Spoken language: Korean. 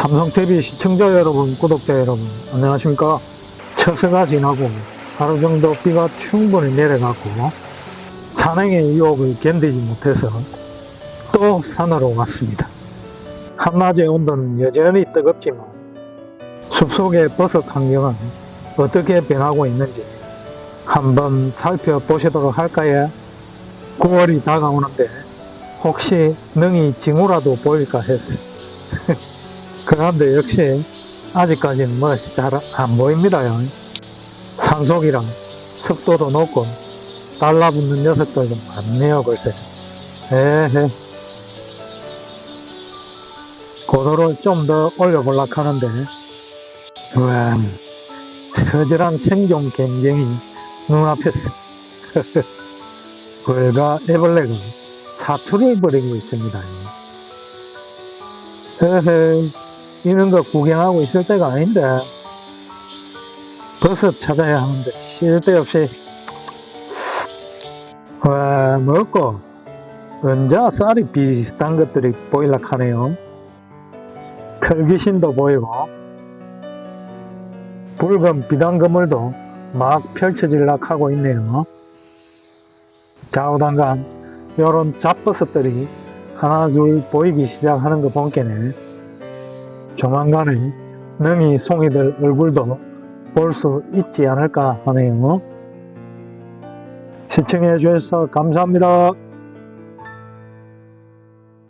삼성TV 시청자 여러분, 구독자 여러분, 안녕하십니까. 처서가 지나고 하루 정도 비가 충분히 내려가고 산행의 유혹을 견디지 못해서 또 산으로 왔습니다. 한낮의 온도는 여전히 뜨겁지만 숲속의 버섯 환경은 어떻게 변하고 있는지 한번 살펴보시도록 할까요? 9월이 다가오는데 혹시 능이 징후라도 보일까 했어요. 그런데 역시 아직까지는 뭐잘 안 보입니다요. 산속이랑 습도도 높고 달라붙는 녀석들도 많네요 글쎄. 에헤. 고도를 좀 더 올려보려고 하는데 와 처절한 생존 경쟁이 눈앞에서 벌과 애벌레가 사투를 벌이고 있습니다. 에헤, 이런 거 구경하고 있을 때가 아닌데, 버섯 찾아야 하는데, 쓸데없이, 와, 먹고, 언제 쌀이 비슷한 것들이 보일라 하네요. 털귀신도 보이고, 붉은 비단 그물도 막 펼쳐질라 하고 있네요. 좌우당간 요런 잡버섯들이 하나 둘 보이기 시작하는 거 본게네 조만간에 능이 송이들 얼굴도 볼 수 있지 않을까 하네요. 시청해 주셔서 감사합니다